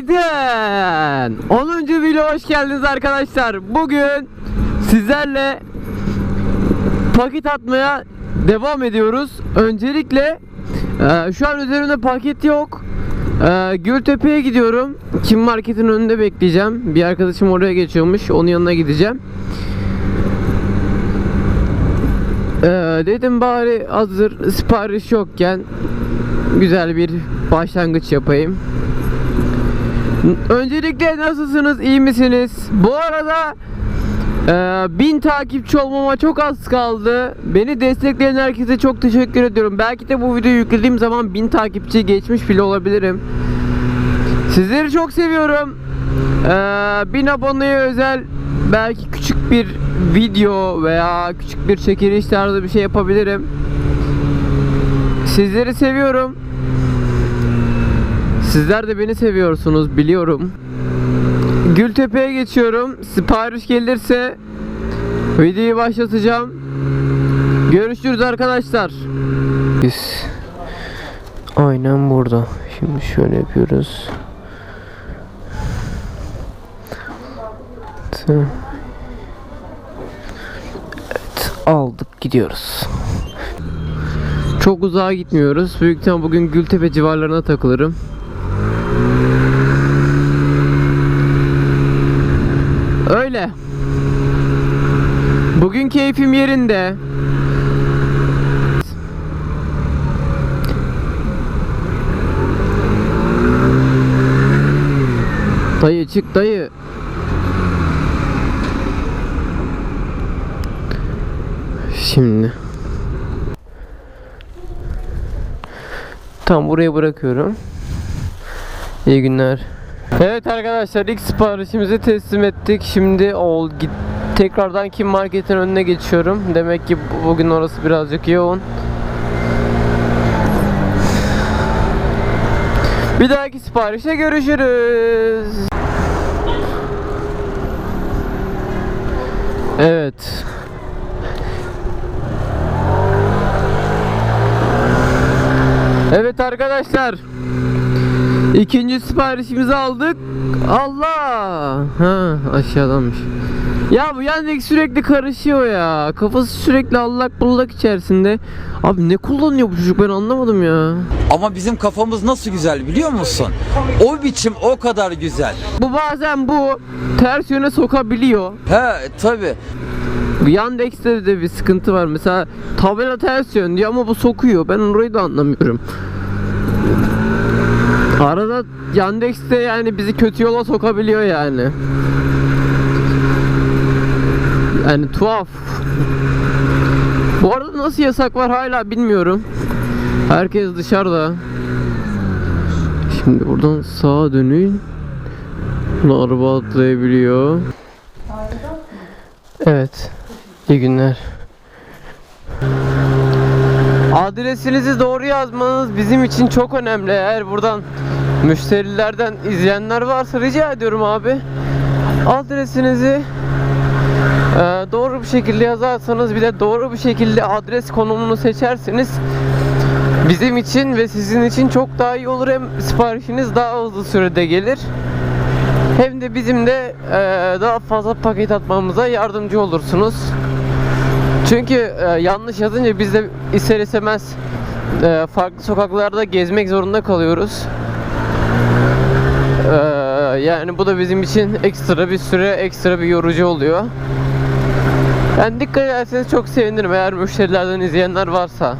Günaydın. 10. video hoş geldiniz arkadaşlar. Bugün sizlerle paket atmaya devam ediyoruz. Öncelikle e, şu an üzerimde paket yok. E, gidiyorum. Kim marketin önünde bekleyeceğim. Bir arkadaşım oraya geçiyormuş. Onun yanına gideceğim. E, dedim bari hazır sipariş yokken güzel bir başlangıç yapayım. Öncelikle nasılsınız? iyi misiniz? Bu arada e, bin takipçi olmama çok az kaldı. Beni destekleyen herkese çok teşekkür ediyorum. Belki de bu videoyu yüklediğim zaman bin takipçi geçmiş bile olabilirim. Sizleri çok seviyorum. E, bin aboneye özel belki küçük bir video veya küçük bir çekiliş tarzı bir şey yapabilirim. Sizleri seviyorum. Sizler de beni seviyorsunuz biliyorum. Gültepe'ye geçiyorum. Sipariş gelirse videoyu başlatacağım. Görüşürüz arkadaşlar. Biz aynen burada. Şimdi şöyle yapıyoruz. Evet aldık gidiyoruz. Çok uzağa gitmiyoruz. Büyük bugün Gültepe civarlarına takılırım. Öyle. Bugün keyfim yerinde. Dayı çık dayı. Şimdi. Tam buraya bırakıyorum. İyi günler. Evet arkadaşlar ilk siparişimizi teslim ettik. Şimdi ol git tekrardan Kim Market'in önüne geçiyorum. Demek ki bu- bugün orası birazcık yoğun. Bir dahaki siparişte görüşürüz. Evet. Evet arkadaşlar. İkinci siparişimizi aldık. Allah! Ha aşağıdanmış. Ya bu Yandex sürekli karışıyor ya. Kafası sürekli allak bullak içerisinde. Abi ne kullanıyor bu çocuk ben anlamadım ya. Ama bizim kafamız nasıl güzel biliyor musun? O biçim o kadar güzel. Bu bazen bu ters yöne sokabiliyor. He tabi. Bu Yandex'te de bir sıkıntı var. Mesela tabela ters yön diyor ama bu sokuyor. Ben orayı da anlamıyorum. Arada Yandex'te yani bizi kötü yola sokabiliyor yani. Yani tuhaf. Bu arada nasıl yasak var hala bilmiyorum. Herkes dışarıda. Şimdi buradan sağa dönün. Bunu araba atlayabiliyor. Evet. İyi günler. Adresinizi doğru yazmanız bizim için çok önemli. Eğer buradan müşterilerden izleyenler varsa rica ediyorum abi. Adresinizi e, doğru bir şekilde yazarsanız bir de doğru bir şekilde adres konumunu seçerseniz bizim için ve sizin için çok daha iyi olur. Hem siparişiniz daha hızlı sürede gelir. Hem de bizim de e, daha fazla paket atmamıza yardımcı olursunuz. Çünkü e, yanlış yazınca biz de ister istemez e, farklı sokaklarda gezmek zorunda kalıyoruz. E, yani bu da bizim için ekstra bir süre, ekstra bir yorucu oluyor. Yani dikkat ederseniz çok sevinirim eğer müşterilerden izleyenler varsa.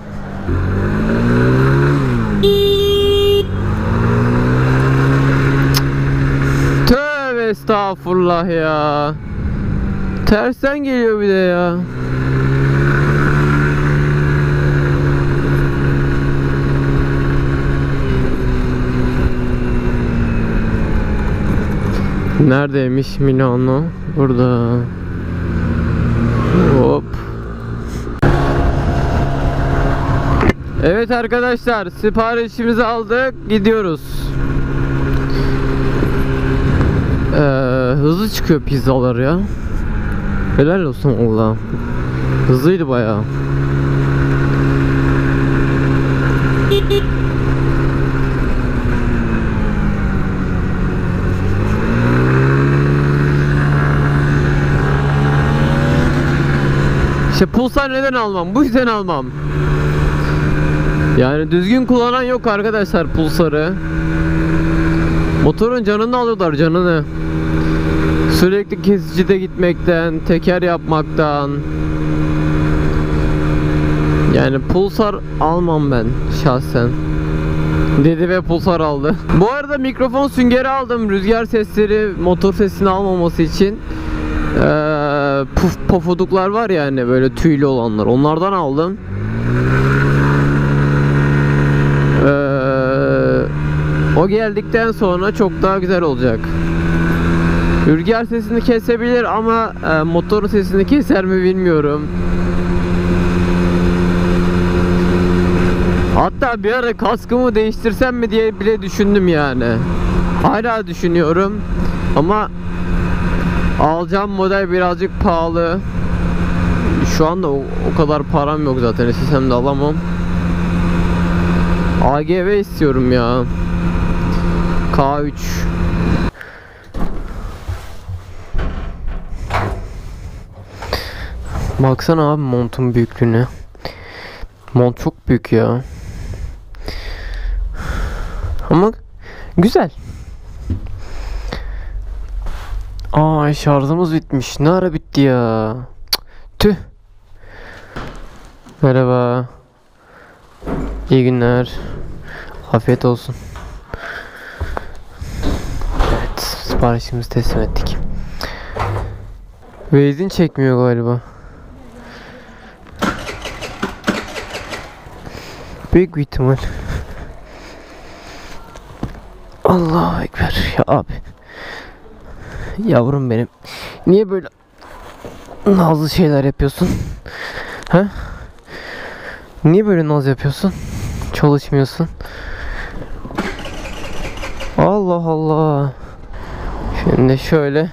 Tövbe estağfurullah ya. Tersten geliyor bir de ya. Neredeymiş Milano? Burada. Hop. Evet arkadaşlar siparişimizi aldık gidiyoruz. Ee, hızlı çıkıyor pizzalar ya. Helal olsun Allah. Hızlıydı bayağı. İşte Pulsar neden almam? Bu yüzden almam. Yani düzgün kullanan yok arkadaşlar Pulsar'ı. Motorun canını alıyorlar canını. Sürekli kesicide gitmekten, teker yapmaktan. Yani Pulsar almam ben şahsen. Dedi ve Pulsar aldı. Bu arada mikrofon süngeri aldım. Rüzgar sesleri, motor sesini almaması için. Ee, puf pofuduklar var ya hani böyle tüylü olanlar. Onlardan aldım. Ee, o geldikten sonra çok daha güzel olacak. Rüzgar sesini kesebilir ama e, motorun sesini keser mi bilmiyorum. Hatta bir ara kaskımı değiştirsem mi diye bile düşündüm yani. Hala düşünüyorum ama alacağım model birazcık pahalı. Şu anda o, o kadar param yok zaten istesem de alamam. AGV istiyorum ya. K3 Baksana abi montun büyüklüğüne. Mont çok büyük ya. Ama güzel. Aa şarjımız bitmiş. Ne ara bitti ya? Cık, Tüh. Merhaba. İyi günler. Afiyet olsun. Evet, siparişimizi teslim ettik. Benzin çekmiyor galiba. Büyük bir ihtimal. Allahu Ekber ya abi. Yavrum benim. Niye böyle nazlı şeyler yapıyorsun? Ha? Niye böyle naz yapıyorsun? Çalışmıyorsun. Allah Allah. Şimdi şöyle.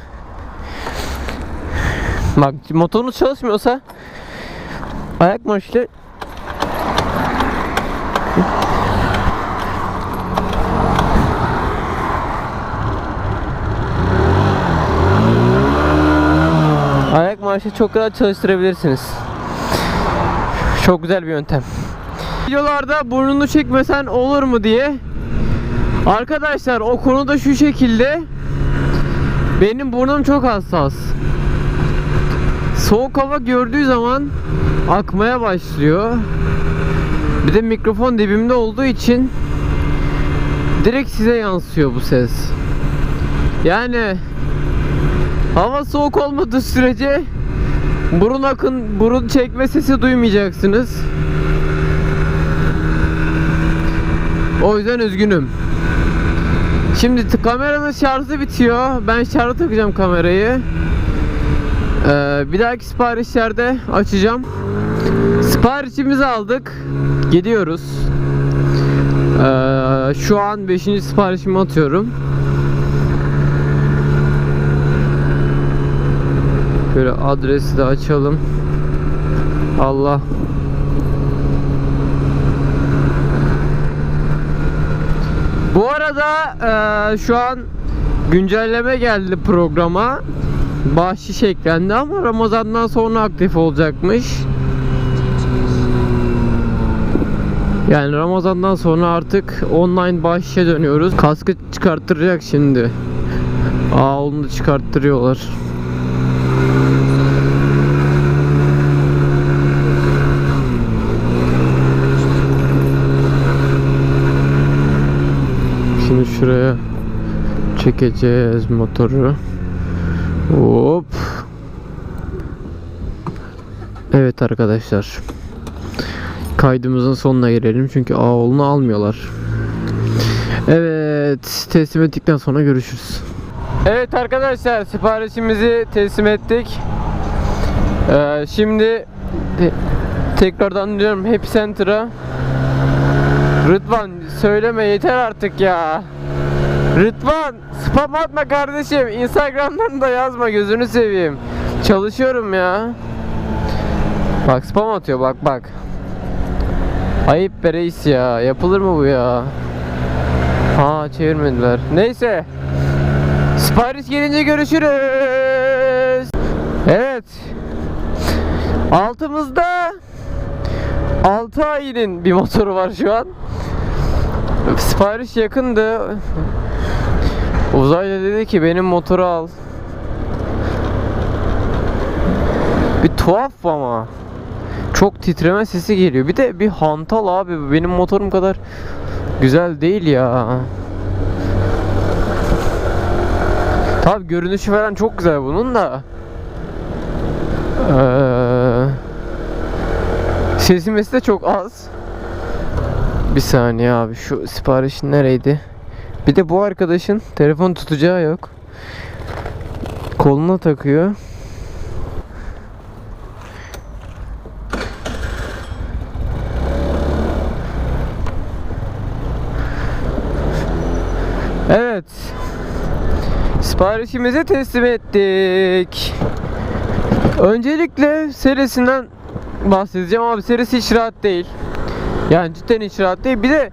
Bak motorunuz çalışmıyorsa ayak marşıyla Ayak marşı çok rahat çalıştırabilirsiniz. Çok güzel bir yöntem. Videolarda burnunu çekmesen olur mu diye. Arkadaşlar o konu da şu şekilde. Benim burnum çok hassas. Soğuk hava gördüğü zaman akmaya başlıyor. Bir de mikrofon dibimde olduğu için direkt size yansıyor bu ses. Yani Hava soğuk olmadığı sürece burun akın, burun çekme sesi duymayacaksınız. O yüzden üzgünüm. Şimdi kameranın şarjı bitiyor. Ben şarjı takacağım kamerayı. Ee, bir dahaki siparişlerde açacağım. Siparişimizi aldık. Gidiyoruz. Ee, şu an 5. siparişimi atıyorum. Böyle adresi de açalım. Allah. Bu arada eee, şu an güncelleme geldi programa. Bahşiş eklendi ama Ramazan'dan sonra aktif olacakmış. Yani Ramazan'dan sonra artık online bahşişe dönüyoruz. Kaskı çıkarttıracak şimdi. Aa onu da çıkarttırıyorlar. Şimdi şuraya çekeceğiz motoru. Hop. Evet arkadaşlar. Kaydımızın sonuna gelelim çünkü Ağol'unu almıyorlar. Evet, teslim ettikten sonra görüşürüz. Evet arkadaşlar, siparişimizi teslim ettik. Ee, şimdi te- tekrardan diyorum Happy Center'a. Rıdvan söyleme yeter artık ya. Rıdvan spam atma kardeşim. Instagram'dan da yazma gözünü seveyim. Çalışıyorum ya. Bak spam atıyor bak bak. Ayıp be reis ya. Yapılır mı bu ya? Ha çevirmediler. Neyse. Sipariş gelince görüşürüz. Evet. Altımızda 6 ayının bir motoru var şu an. Sipariş yakındı. Uzaylı dedi ki benim motoru al. Bir tuhaf ama. Çok titreme sesi geliyor. Bir de bir hantal abi. Benim motorum kadar güzel değil ya. Tabi görünüşü falan çok güzel bunun da. Ee, sesi mesi de çok az. Bir saniye abi şu sipariş nereydi? Bir de bu arkadaşın telefon tutacağı yok. Koluna takıyor. Evet. Siparişimizi teslim ettik. Öncelikle serisinden bahsedeceğim abi serisi hiç rahat değil. Yani cidden hiç rahat değil. Bir de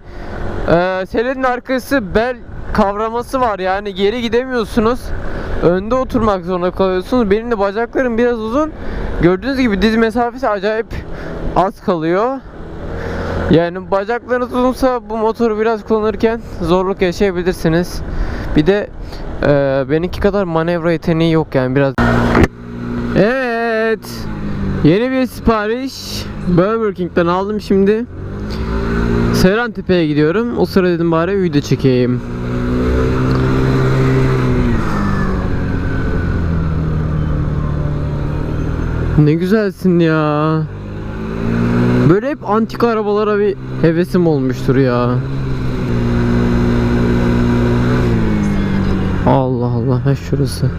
e, serinin arkası bel kavraması var yani geri gidemiyorsunuz. Önde oturmak zorunda kalıyorsunuz. Benim de bacaklarım biraz uzun. Gördüğünüz gibi diz mesafesi acayip az kalıyor. Yani bacaklarınız uzunsa bu motoru biraz kullanırken zorluk yaşayabilirsiniz. Bir de e, benimki kadar manevra yeteneği yok yani biraz. Evet. Yeni bir sipariş Burger King'den aldım şimdi. Seyran Tepe'ye gidiyorum. O sıra dedim bari video çekeyim. Ne güzelsin ya. Böyle hep antik arabalara bir hevesim olmuştur ya. Allah Allah, ha şurası.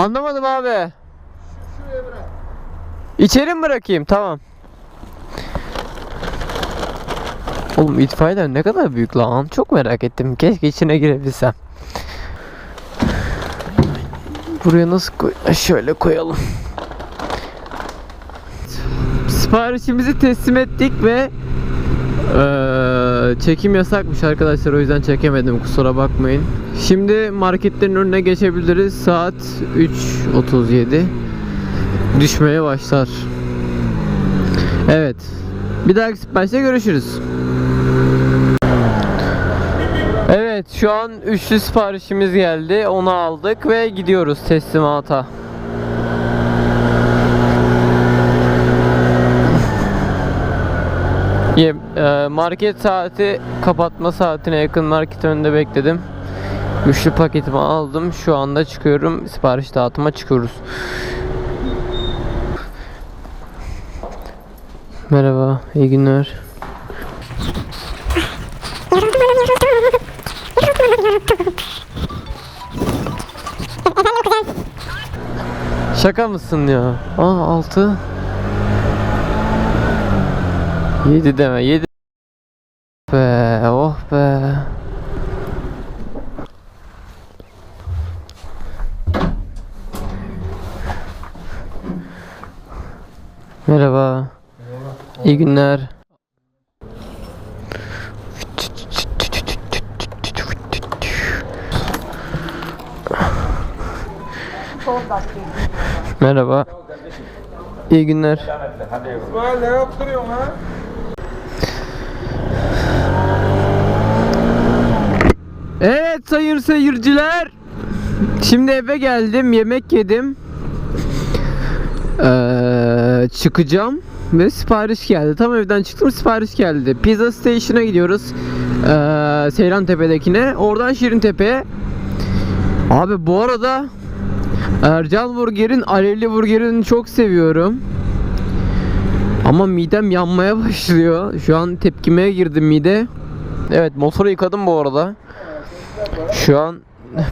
Anlamadım abi. İçeri mi bırakayım? Tamam. Oğlum itfaiyeler ne kadar büyük lan. Çok merak ettim. Keşke içine girebilsem. Buraya nasıl koy? Şöyle koyalım. Siparişimizi teslim ettik ve çekim yasakmış arkadaşlar o yüzden çekemedim kusura bakmayın. Şimdi marketlerin önüne geçebiliriz. Saat 3.37. Düşmeye başlar. Evet. Bir dahaki siparişte görüşürüz. Evet şu an üçlü siparişimiz geldi. Onu aldık ve gidiyoruz teslimata. Ye- e, Market saati kapatma saatine yakın market önünde bekledim. Üçlü paketimi aldım. Şu anda çıkıyorum. Sipariş dağıtıma çıkıyoruz. Merhaba, iyi günler. Şaka mısın ya? Aa 6 7 deme 7 be oh be Merhaba. İyi günler. Merhaba. İyi günler. İsmail ne yaptırıyorsun ha? Evet sayın seyirciler. Şimdi eve geldim, yemek yedim. Ee, çıkacağım ve sipariş geldi. Tam evden çıktım sipariş geldi. Pizza Station'a gidiyoruz. Ee, Seyran Tepe'dekine. Oradan Şirin Tepe'ye. Abi bu arada Ercan Burger'in alevli burgerini çok seviyorum. Ama midem yanmaya başlıyor. Şu an tepkimeye girdi mide. Evet motoru yıkadım bu arada. Şu an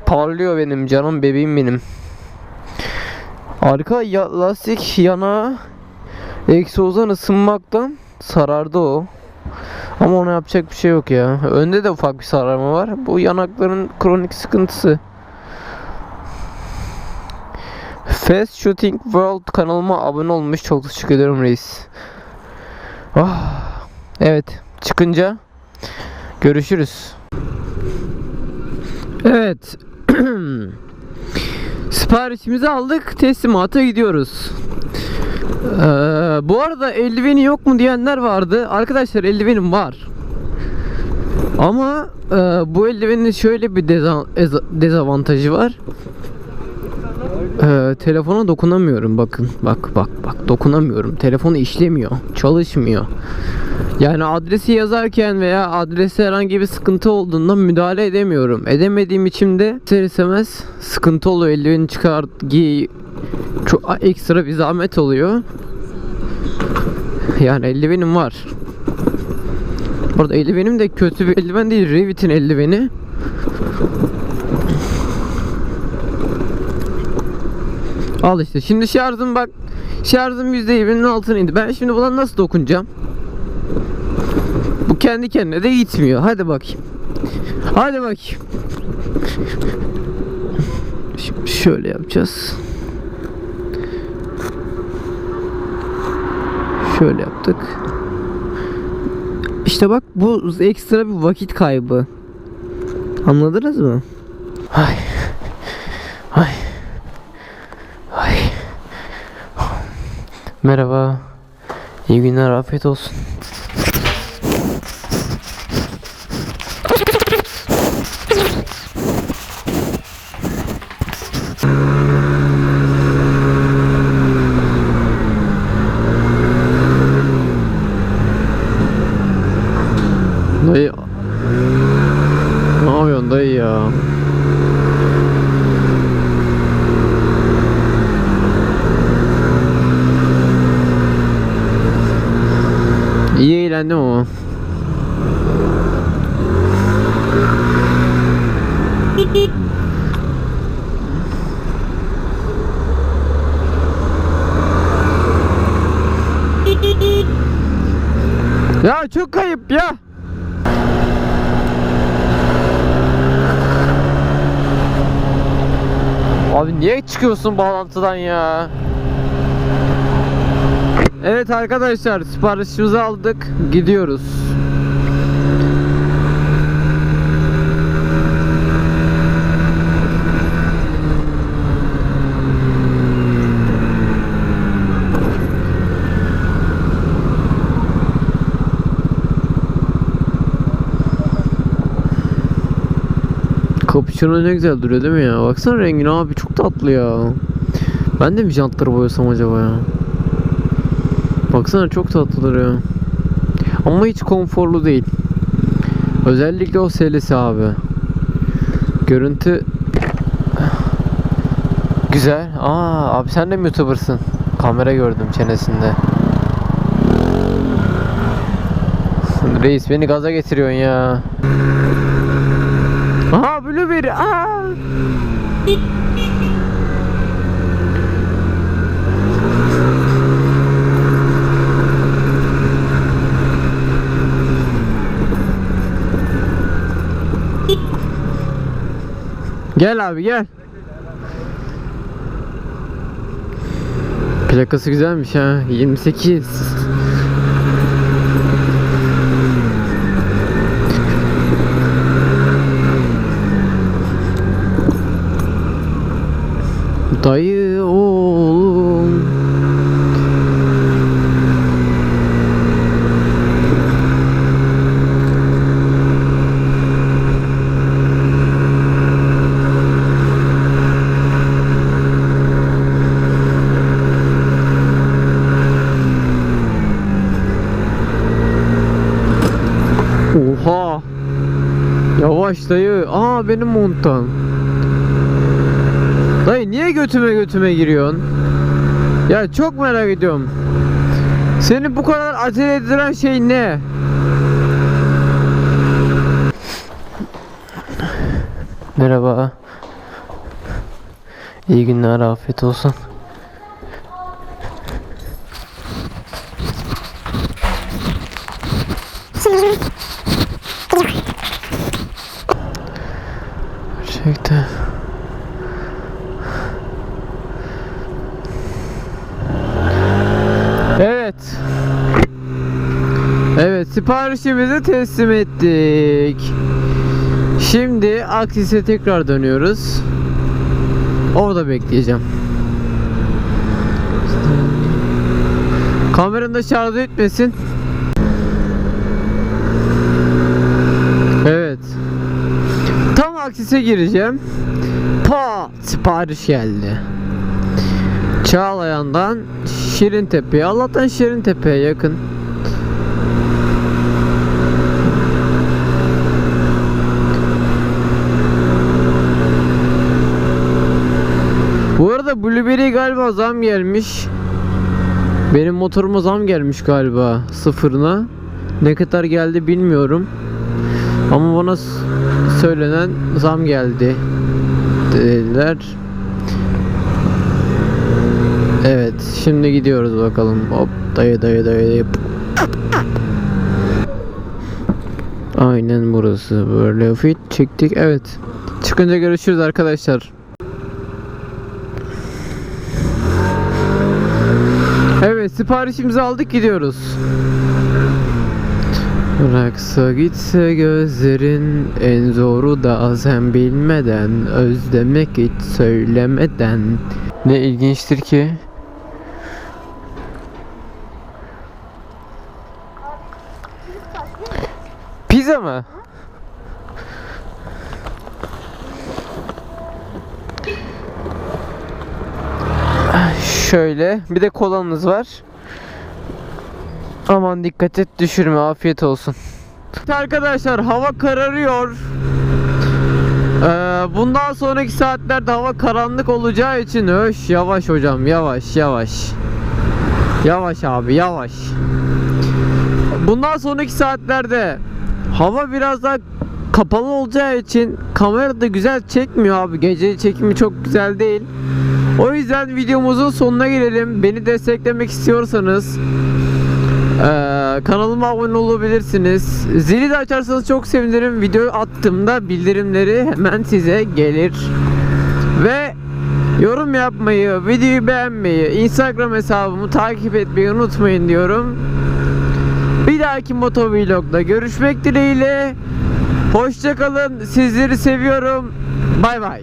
parlıyor benim canım bebeğim benim. Arka ya lastik yana egzozdan ısınmaktan sarardı o. Ama ona yapacak bir şey yok ya. Önde de ufak bir sararma var. Bu yanakların kronik sıkıntısı. Fast Shooting World kanalıma abone olmuş. Çok teşekkür ederim reis. Ah, evet. Çıkınca görüşürüz. Evet. Siparişimizi aldık. Teslimata gidiyoruz. Ee, bu arada eldiveni yok mu diyenler vardı. Arkadaşlar eldivenim var. Ama e, bu eldivenin şöyle bir deza- eza- dezavantajı var. Ee, telefona dokunamıyorum bakın. Bak bak bak dokunamıyorum. Telefonu işlemiyor. Çalışmıyor. Yani adresi yazarken veya adreste herhangi bir sıkıntı olduğunda müdahale edemiyorum. Edemediğim için de ister istemez sıkıntı oluyor. Eldiveni çıkar giy. Çok ekstra bir zahmet oluyor. Yani eldivenim var. Burada eldivenim de kötü bir eldiven değil. Revit'in eldiveni. Al işte. Şimdi şarjım bak. Şarjım %20'nin altına indi. Ben şimdi buna nasıl dokunacağım? Bu kendi kendine de gitmiyor. Hadi bakayım. Hadi bakayım. Şimdi şöyle yapacağız. Şöyle yaptık. İşte bak bu ekstra bir vakit kaybı. Anladınız mı? Ay. Merhaba. İyi günler, afiyet olsun. Dayı Ne yapıyorsun dayı ya? İyi eğlendim ama. Ya çok kayıp ya. Abi niye çıkıyorsun bağlantıdan ya? Evet arkadaşlar siparişimizi aldık. Gidiyoruz. Cappuccino ne güzel duruyor değil mi ya? Baksana rengine abi çok tatlı ya. Ben de mi jantları boyasam acaba ya? Baksana çok tatlı duruyor. Ama hiç konforlu değil. Özellikle o selesi abi. Görüntü güzel. Aa abi sen de mi YouTuber'sın? Kamera gördüm çenesinde. Reis beni gaza getiriyorsun ya. Blueberry. Aa. Gel abi gel. Plakası güzelmiş ha. 28. Dayı oğlum. Oha. Yavaş dayı. Aa benim montan. Niye götüme götüme giriyorsun? Ya çok merak ediyorum. Seni bu kadar acele ettiren şey ne? Merhaba. İyi günler, afiyet olsun. Gerçekten. Siparişimizi teslim ettik. Şimdi Aksis'e tekrar dönüyoruz. Orada bekleyeceğim. Kameranın da şarj etmesin. Evet. Tam Aksis'e gireceğim. Pa sipariş geldi. Çağlayan'dan Şirintepe'ye. Allah'tan Şirintepe'ye yakın. Bu arada Blueberry galiba zam gelmiş. Benim motoruma zam gelmiş galiba sıfırına. Ne kadar geldi bilmiyorum. Ama bana söylenen zam geldi dediler. Evet, şimdi gidiyoruz bakalım. Hop, dayı dayı dayı dayı. Aynen burası. Böyle fit çektik. Evet. Çıkınca görüşürüz arkadaşlar. Evet, siparişimizi aldık gidiyoruz. Bıraksa gitse gözlerin en zoru da sen bilmeden özlemek hiç söylemeden ne ilginçtir ki Pizza mı? Şöyle bir de kolamız var. Aman dikkat et düşürme afiyet olsun. Arkadaşlar hava kararıyor. Ee, bundan sonraki saatlerde hava karanlık olacağı için öş yavaş hocam yavaş yavaş. Yavaş abi yavaş. Bundan sonraki saatlerde hava biraz daha kapalı olacağı için kamera da güzel çekmiyor abi. Gece çekimi çok güzel değil. O yüzden videomuzun sonuna gelelim. Beni desteklemek istiyorsanız ee, kanalıma abone olabilirsiniz. Zili de açarsanız çok sevinirim. Video attığımda bildirimleri hemen size gelir. Ve yorum yapmayı, videoyu beğenmeyi, Instagram hesabımı takip etmeyi unutmayın diyorum. Bir dahaki motovlogda görüşmek dileğiyle. Hoşçakalın. Sizleri seviyorum. Bay bay.